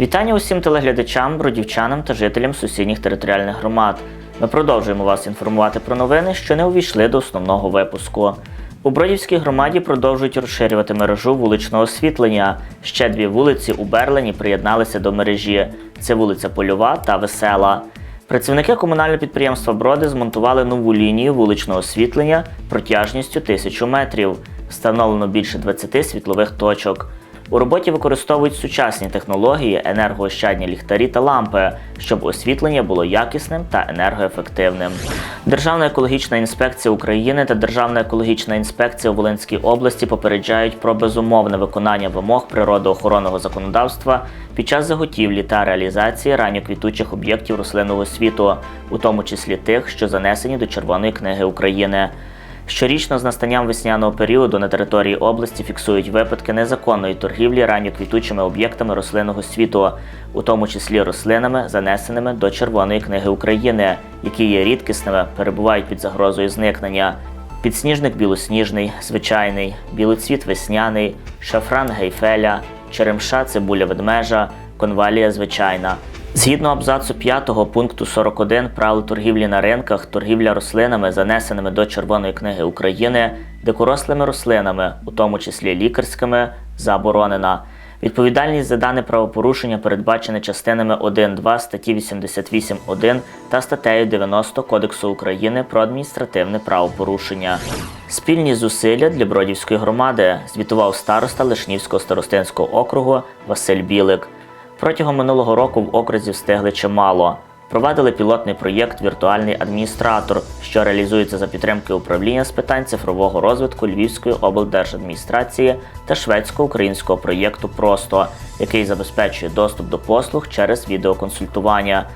Вітання усім телеглядачам, бродівчанам та жителям сусідніх територіальних громад. Ми продовжуємо вас інформувати про новини, що не увійшли до основного випуску. У Бродівській громаді продовжують розширювати мережу вуличного освітлення. Ще дві вулиці у Берлені приєдналися до мережі. Це вулиця Польова та Весела. Працівники комунального підприємства Броди змонтували нову лінію вуличного освітлення протяжністю 1000 метрів. Встановлено більше 20 світлових точок. У роботі використовують сучасні технології, енергоощадні ліхтарі та лампи, щоб освітлення було якісним та енергоефективним. Державна екологічна інспекція України та Державна екологічна інспекція у Волинській області попереджають про безумовне виконання вимог природоохоронного законодавства під час заготівлі та реалізації ранньоквітучих об'єктів рослинного світу, у тому числі тих, що занесені до Червоної книги України. Щорічно з настанням весняного періоду на території області фіксують випадки незаконної торгівлі ранньоквітучими об'єктами рослинного світу, у тому числі рослинами, занесеними до Червоної книги України, які є рідкісними, перебувають під загрозою зникнення. Підсніжник білосніжний, звичайний, білоцвіт весняний, шафран гейфеля, черемша цибуля ведмежа, конвалія звичайна. Згідно абзацу 5 пункту 41 правил торгівлі на ринках, торгівля рослинами, занесеними до Червоної книги України, дикорослими рослинами, у тому числі лікарськими, заборонена. Відповідальність за дане правопорушення передбачена частинами 1.2 статті 88.1 та статтею 90 Кодексу України про адміністративне правопорушення. Спільні зусилля для Бродівської громади звітував староста Лишнівського старостинського округу Василь Білик. Протягом минулого року в окрузі встигли чимало. Провадили пілотний проєкт Віртуальний адміністратор, що реалізується за підтримки управління з питань цифрового розвитку Львівської облдержадміністрації та шведсько-українського проєкту Просто, який забезпечує доступ до послуг через відеоконсультування.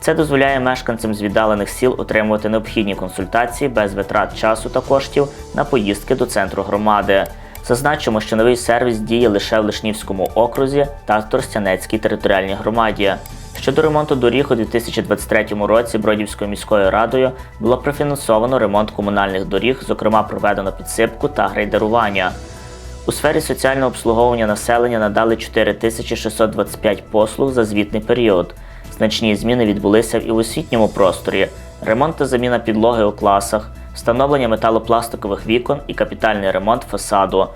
Це дозволяє мешканцям з віддалених сіл отримувати необхідні консультації без витрат часу та коштів на поїздки до центру громади. Зазначимо, що новий сервіс діє лише в Лишнівському окрузі та Торстянецькій територіальній громаді. Щодо ремонту доріг у 2023 році Бродівською міською радою було профінансовано ремонт комунальних доріг, зокрема проведено підсипку та грейдерування. У сфері соціального обслуговування населення надали 4625 послуг за звітний період. Значні зміни відбулися і в освітньому просторі: ремонт та заміна підлоги у класах, встановлення металопластикових вікон і капітальний ремонт фасаду.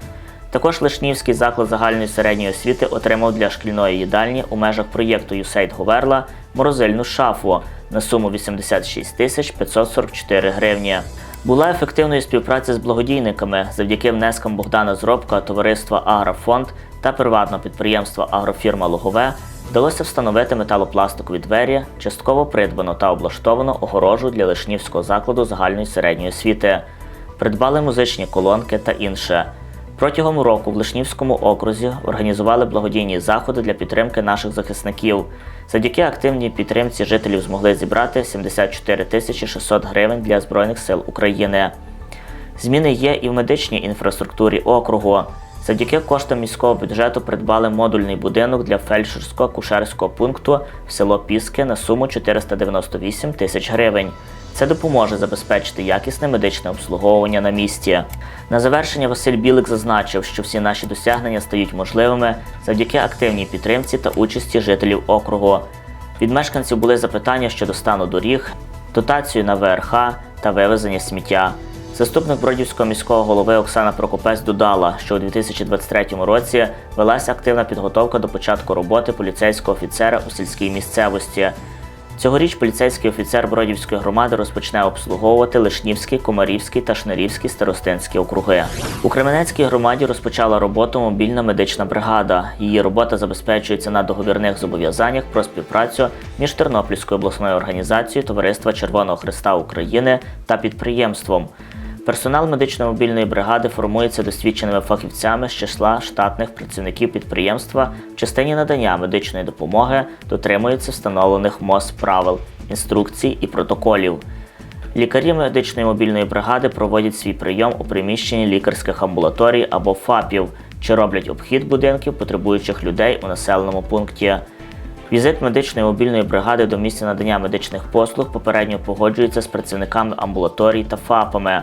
Також Лишнівський заклад загальної середньої освіти отримав для шкільної їдальні у межах проєкту USAID Говерла морозильну шафу на суму 86 тисяч 544 гривні. Була ефективною співпраця з благодійниками завдяки внескам Богдана Зробка, товариства Агрофонд та приватного підприємства Агрофірма Лугове вдалося встановити металопластикові двері, частково придбано та облаштовано огорожу для Лишнівського закладу загальної середньої освіти. Придбали музичні колонки та інше. Протягом року в Лишнівському окрузі організували благодійні заходи для підтримки наших захисників. Завдяки активній підтримці жителів змогли зібрати 74 тисячі 600 гривень для Збройних сил України. Зміни є і в медичній інфраструктурі округу. Завдяки коштам міського бюджету придбали модульний будинок для фельдшерсько-кушерського пункту в село Піски на суму 498 тисяч гривень. Це допоможе забезпечити якісне медичне обслуговування на місці. На завершення Василь Білик зазначив, що всі наші досягнення стають можливими завдяки активній підтримці та участі жителів округу. Від мешканців були запитання щодо стану доріг, дотацію на ВРХ та вивезення сміття. Заступник Бродівського міського голови Оксана Прокопець додала, що у 2023 році велася активна підготовка до початку роботи поліцейського офіцера у сільській місцевості. Цьогоріч поліцейський офіцер Бродівської громади розпочне обслуговувати Лишнівський, Комарівський та Шнирівський старостинські округи. У Кременецькій громаді розпочала роботу мобільна медична бригада. Її робота забезпечується на договірних зобов'язаннях про співпрацю між Тернопільською обласною організацією Товариства Червоного Христа України та підприємством. Персонал медично-мобільної бригади формується досвідченими фахівцями з числа штатних працівників підприємства в частині надання медичної допомоги, дотримуються встановлених МОЗ правил, інструкцій і протоколів. Лікарі медичної мобільної бригади проводять свій прийом у приміщенні лікарських амбулаторій або ФАПів чи роблять обхід будинків потребуючих людей у населеному пункті. Візит медичної мобільної бригади до місця надання медичних послуг попередньо погоджується з працівниками амбулаторій та ФАПами.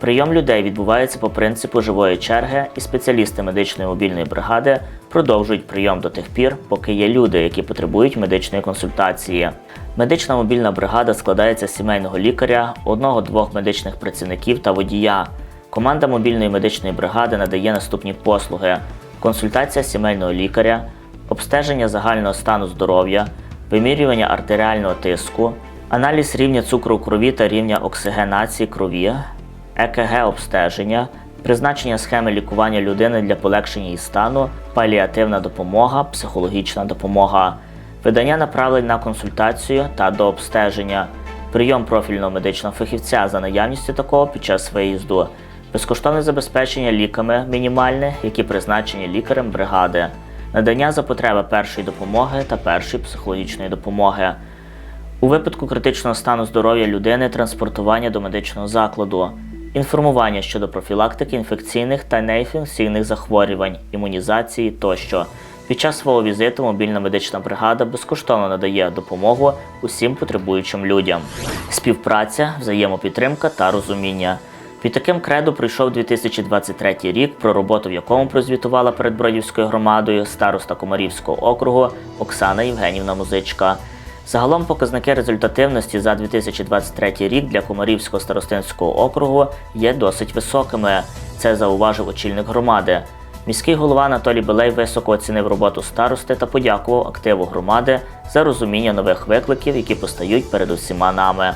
Прийом людей відбувається по принципу живої черги, і спеціалісти медичної мобільної бригади продовжують прийом до тих пір, поки є люди, які потребують медичної консультації. Медична мобільна бригада складається з сімейного лікаря, одного-двох медичних працівників та водія. Команда мобільної медичної бригади надає наступні послуги: консультація сімейного лікаря, обстеження загального стану здоров'я, вимірювання артеріального тиску, аналіз рівня цукру в крові та рівня оксигенації крові, ЕКГ обстеження, призначення схеми лікування людини для полегшення її стану, паліативна допомога, психологічна допомога, видання направлень на консультацію та до обстеження, прийом профільного медичного фахівця за наявністю такого під час виїзду, безкоштовне забезпечення ліками мінімальне, які призначені лікарем бригади, надання за потреби першої допомоги та першої психологічної допомоги. У випадку критичного стану здоров'я людини транспортування до медичного закладу, інформування щодо профілактики інфекційних та неінфекційних захворювань, імунізації тощо. Під час свого візиту мобільна медична бригада безкоштовно надає допомогу усім потребуючим людям. Співпраця, взаємопідтримка та розуміння. Під таким кредо прийшов 2023 рік, про роботу в якому прозвітувала перед Бродівською громадою староста Комарівського округу Оксана Євгенівна Музичка. Загалом показники результативності за 2023 рік для Комарівського старостинського округу є досить високими. Це зауважив очільник громади. Міський голова Анатолій Белей високо оцінив роботу старости та подякував активу громади за розуміння нових викликів, які постають перед усіма нами.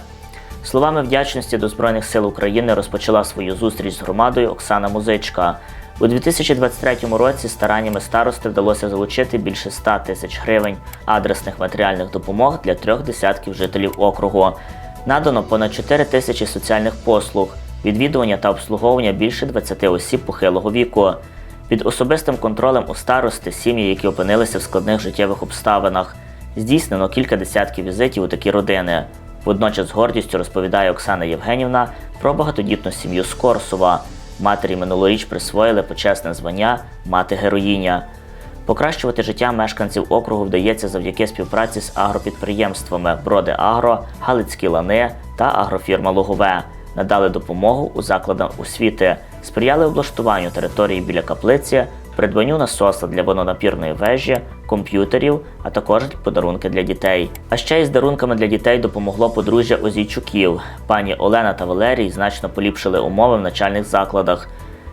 Словами вдячності до Збройних сил України розпочала свою зустріч з громадою Оксана Музичка. У 2023 році стараннями старости вдалося залучити більше 100 тисяч гривень адресних матеріальних допомог для трьох десятків жителів округу. Надано понад 4 тисячі соціальних послуг, відвідування та обслуговування більше 20 осіб похилого віку. Під особистим контролем у старости сім'ї, які опинилися в складних життєвих обставинах. Здійснено кілька десятків візитів у такі родини. Водночас з гордістю розповідає Оксана Євгенівна про багатодітну сім'ю з Корсова. Матері минулоріч присвоїли почесне звання мати героїня. Покращувати життя мешканців округу вдається завдяки співпраці з агропідприємствами Броди Агро, Галицькі лани та агрофірма Логове. Надали допомогу у закладах освіти, сприяли облаштуванню території біля каплиці, придбанню насоса для водонапірної вежі, комп'ютерів, а також подарунки для дітей. А ще із дарунками для дітей допомогло подружжя Озійчуків. Пані Олена та Валерій значно поліпшили умови в начальних закладах.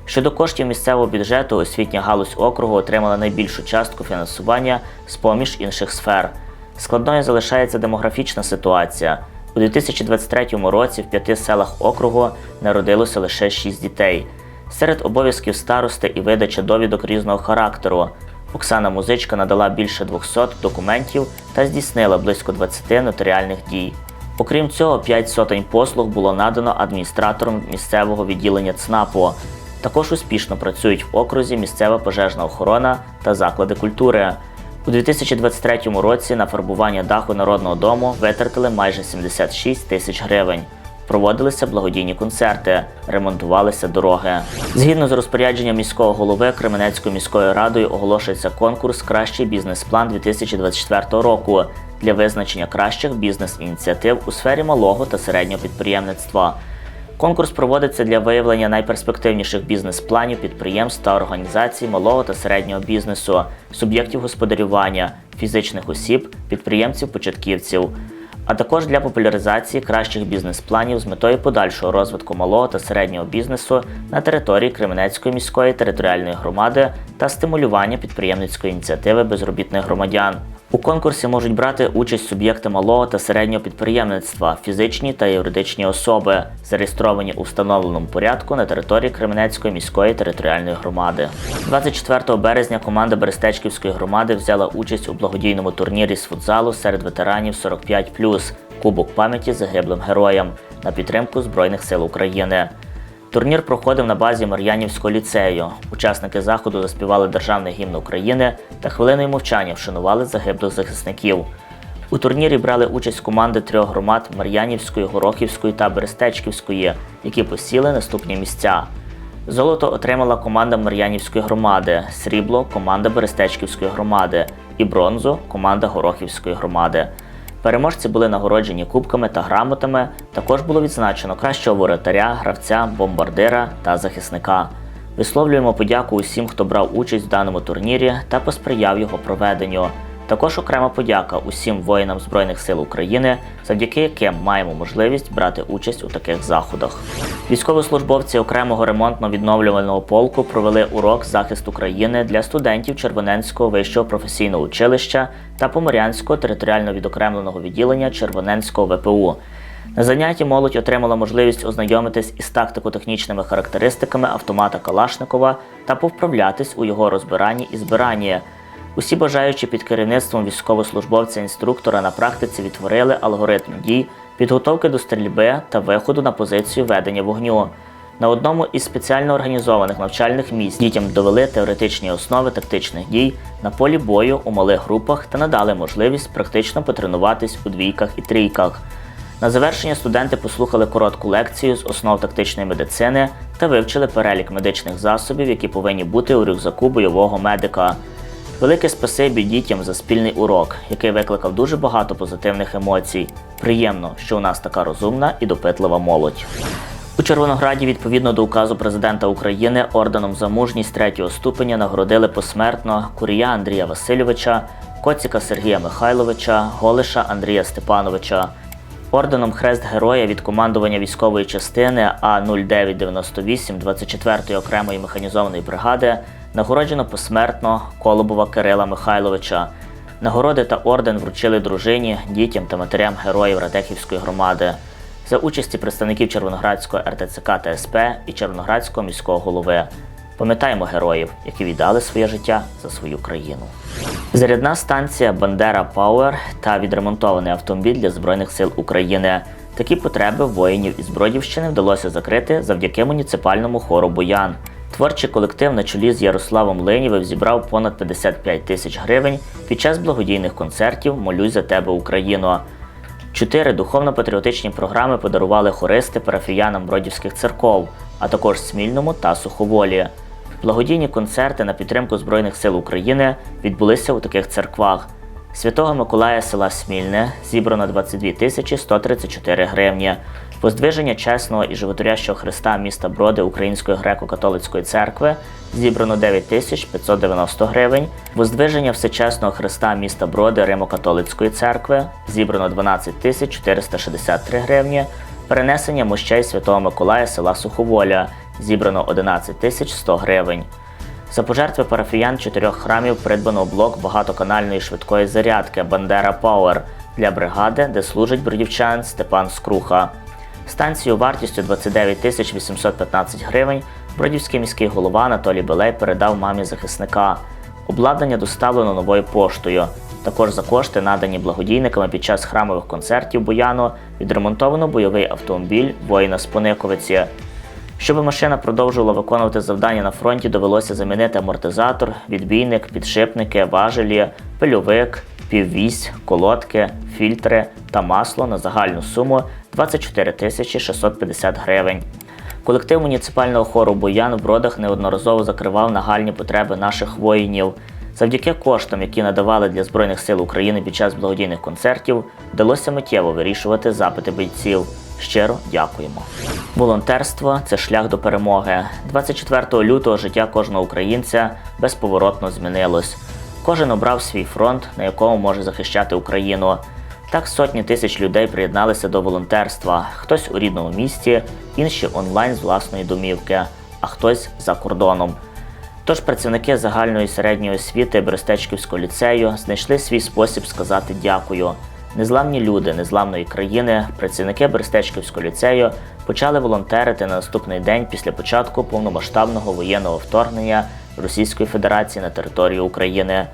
Щодо коштів місцевого бюджету, освітня галузь округу отримала найбільшу частку фінансування з поміж інших сфер. Складною залишається демографічна ситуація. У 2023 році в п'яти селах округу народилося лише 6 дітей. Серед обов'язків старости і видача довідок різного характеру. Оксана Музичка надала більше 200 документів та здійснила близько 20 нотаріальних дій. Окрім цього, 5 сотень послуг було надано адміністратором місцевого відділення ЦНАПу. Також успішно працюють в окрузі місцева пожежна охорона та заклади культури. У 2023 році на фарбування даху народного дому витратили майже 76 тисяч гривень. Проводилися благодійні концерти, ремонтувалися дороги. Згідно з розпорядженням міського голови Кременецькою міською радою оголошується конкурс Кращий бізнес-план 2024 року для визначення кращих бізнес-ініціатив у сфері малого та середнього підприємництва. Конкурс проводиться для виявлення найперспективніших бізнес-планів підприємств та організацій малого та середнього бізнесу, суб'єктів господарювання, фізичних осіб, підприємців-початківців, а також для популяризації кращих бізнес-планів з метою подальшого розвитку малого та середнього бізнесу на території Кременецької міської територіальної громади та стимулювання підприємницької ініціативи безробітних громадян. У конкурсі можуть брати участь суб'єкти малого та середнього підприємництва, фізичні та юридичні особи, зареєстровані у встановленому порядку на території Кременецької міської територіальної громади. 24 березня команда Берестечківської громади взяла участь у благодійному турнірі з футзалу серед ветеранів 45+, Кубок пам'яті загиблим героям на підтримку Збройних сил України. Турнір проходив на базі Мар'янівського ліцею. Учасники заходу заспівали державний гімн України та хвилиною мовчання вшанували загиблих захисників. У турнірі брали участь команди трьох громад Мар'янівської, Горохівської та Берестечківської, які посіли наступні місця. Золото отримала команда Мар'янівської громади, срібло команда Берестечківської громади і бронзу команда Горохівської громади. Переможці були нагороджені кубками та грамотами. Також було відзначено кращого воротаря, гравця, бомбардира та захисника. Висловлюємо подяку усім, хто брав участь в даному турнірі та посприяв його проведенню. Також окрема подяка усім воїнам Збройних сил України, завдяки яким маємо можливість брати участь у таких заходах. Військовослужбовці окремого ремонтно-відновлювального полку провели урок захисту країни для студентів Червоненського вищого професійного училища та Поморянського територіально відокремленого відділення Червоненського ВПУ. На занятті молодь отримала можливість ознайомитись із тактико-технічними характеристиками автомата Калашникова та повправлятись у його розбиранні і збиранні. Усі бажаючі під керівництвом військовослужбовця-інструктора на практиці відтворили алгоритм дій, підготовки до стрільби та виходу на позицію ведення вогню. На одному із спеціально організованих навчальних місць дітям довели теоретичні основи тактичних дій на полі бою у малих групах та надали можливість практично потренуватись у двійках і трійках. На завершення студенти послухали коротку лекцію з основ тактичної медицини та вивчили перелік медичних засобів, які повинні бути у рюкзаку бойового медика. Велике спасибі дітям за спільний урок, який викликав дуже багато позитивних емоцій. Приємно, що у нас така розумна і допитлива молодь. У Червонограді, відповідно до указу президента України, орденом за мужність третього ступеня нагородили посмертно Курія Андрія Васильовича, Коціка Сергія Михайловича, Голиша Андрія Степановича. Орденом Хрест Героя від командування військової частини А0998 24-ї окремої механізованої бригади нагороджено посмертно Колобова Кирила Михайловича. Нагороди та орден вручили дружині, дітям та матерям героїв Радехівської громади за участі представників Червоноградського РТЦК та СП і Червоноградського міського голови. Пам'ятаємо героїв, які віддали своє життя за свою країну. Зарядна станція Бандера Пауер та відремонтований автомобіль для Збройних сил України. Такі потреби воїнів із Бродівщини вдалося закрити завдяки муніципальному хору Боян. Творчий колектив на чолі з Ярославом Ленєвим зібрав понад 55 тисяч гривень під час благодійних концертів Молюсь за тебе Україно. Чотири духовно-патріотичні програми подарували хористи парафіянам бродівських церков, а також Смільному та Суховолі. Благодійні концерти на підтримку Збройних сил України відбулися у таких церквах. Святого Миколая села Смільне зібрано 22 тисячі 134 гривні. Воздвиження чесного і животворящого Христа міста Броди Української греко-католицької церкви зібрано 9 тисяч 590 гривень. Воздвиження Всечесного Христа міста Броди Римо-католицької церкви зібрано 12 тисяч 463 гривні. Перенесення мощей Святого Миколая села Суховоля зібрано 11 тисяч 100 гривень. За пожертви парафіян чотирьох храмів придбано блок багатоканальної швидкої зарядки Бандера Пауер для бригади, де служить бродівчан Степан Скруха. Станцію вартістю 29 тисяч 815 гривень бродівський міський голова Анатолій Белей передав мамі захисника. Обладнання доставлено новою поштою. Також за кошти, надані благодійниками під час храмових концертів Бояну, відремонтовано бойовий автомобіль воїна Спониковиці. Щоб машина продовжувала виконувати завдання на фронті, довелося замінити амортизатор, відбійник, підшипники, важелі, пильовик, піввісь, колодки, фільтри та масло на загальну суму 24 тисячі 650 гривень. Колектив муніципального хору Боян в бродах неодноразово закривав нагальні потреби наших воїнів. Завдяки коштам, які надавали для Збройних сил України під час благодійних концертів, вдалося миттєво вирішувати запити бійців. Щиро дякуємо. Волонтерство це шлях до перемоги. 24 лютого життя кожного українця безповоротно змінилось. Кожен обрав свій фронт, на якому може захищати Україну. Так сотні тисяч людей приєдналися до волонтерства. Хтось у рідному місті, інші онлайн з власної домівки, а хтось за кордоном. Тож працівники загальної середньої освіти Берестечківського ліцею знайшли свій спосіб сказати дякую. Незламні люди незламної країни, працівники Берестечківського ліцею почали волонтерити на наступний день після початку повномасштабного воєнного вторгнення Російської Федерації на територію України.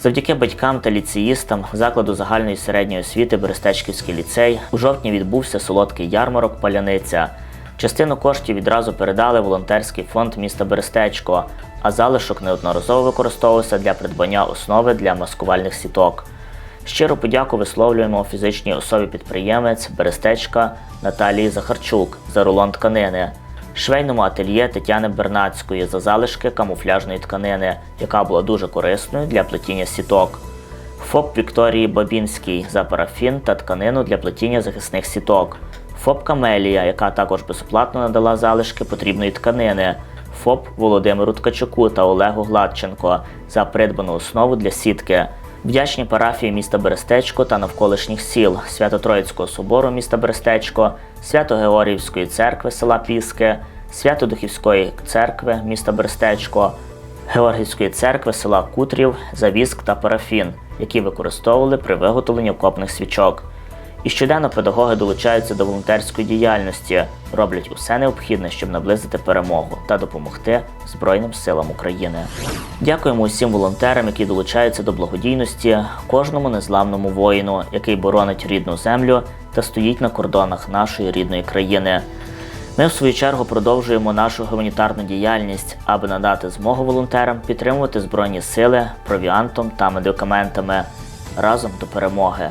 Завдяки батькам та ліцеїстам закладу загальної середньої освіти Берестечківський ліцей у жовтні відбувся солодкий ярмарок Паляниця. Частину коштів відразу передали волонтерський фонд міста Берестечко, а залишок неодноразово використовувався для придбання основи для маскувальних сіток. Щиру подяку висловлюємо фізичній особі підприємець Берестечка Наталії Захарчук за рулон тканини, швейному ательє Тетяни Бернацької за залишки камуфляжної тканини, яка була дуже корисною для плетіння сіток. ФОП Вікторії Бабінській за парафін та тканину для плетіння захисних сіток. ФОП Камелія, яка також безоплатно надала залишки потрібної тканини. ФОП Володимиру Ткачуку та Олегу Гладченко за придбану основу для сітки. Вдячні парафії міста Берестечко та навколишніх сіл Свято-Троїцького собору міста Берестечко, Свято-Георгіївської церкви села Піски, Свято-Духівської церкви міста Берестечко, Георгіївської церкви села Кутрів Завіск та парафін, які використовували при виготовленні окопних свічок. І щоденно педагоги долучаються до волонтерської діяльності, роблять усе необхідне, щоб наблизити перемогу та допомогти Збройним силам України. Дякуємо усім волонтерам, які долучаються до благодійності, кожному незламному воїну, який боронить рідну землю та стоїть на кордонах нашої рідної країни. Ми, в свою чергу, продовжуємо нашу гуманітарну діяльність, аби надати змогу волонтерам підтримувати збройні сили провіантом та медикаментами разом до перемоги.